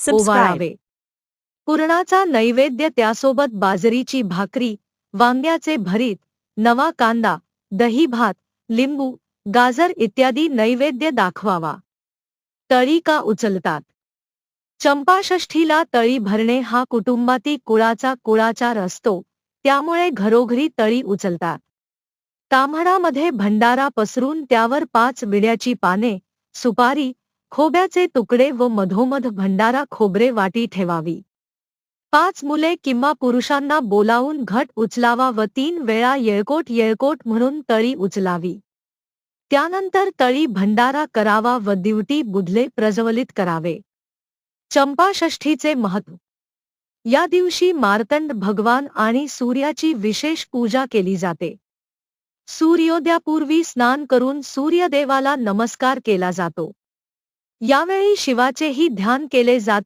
Subscribe. पुरणाचा नैवेद्य त्यासोबत बाजरीची भाकरी वांग्याचे भरीत नवा कांदा दही भात लिंबू गाजर इत्यादी नैवेद्य दाखवावा. तळी का उचलतात? चंपाषष्ठीला तळी भरणे हा कुटुंबातील कुळाचा कुळाचार असतो त्यामुळे घरोघरी तळी उचलतात. ताम्हणामध्ये भंडारा पसरून त्यावर पाच विड्याची पाने सुपारी खोब्याचे तुकडे व मधोमध भंडारा खोबरे वाटी ठेवावी. पाच मुले किंवा पुरुषांना बोलावून घट उचलावा व तीन वेळा येळकोट येळकोट म्हणून तळी उचलावी. त्यानंतर तळी भंडारा करावा व दिवटी बुधले प्रज्वलित करावे. चंपाषष्ठीचे महत्त्व. या दिवशी मार्तंड भगवान आणि सूर्याची विशेष पूजा केली जाते. सूर्योदयापूर्वी स्नान करून सूर्यदेवाला नमस्कार केला जातो. यावेळी शिवाचेही ध्यान केले जाते.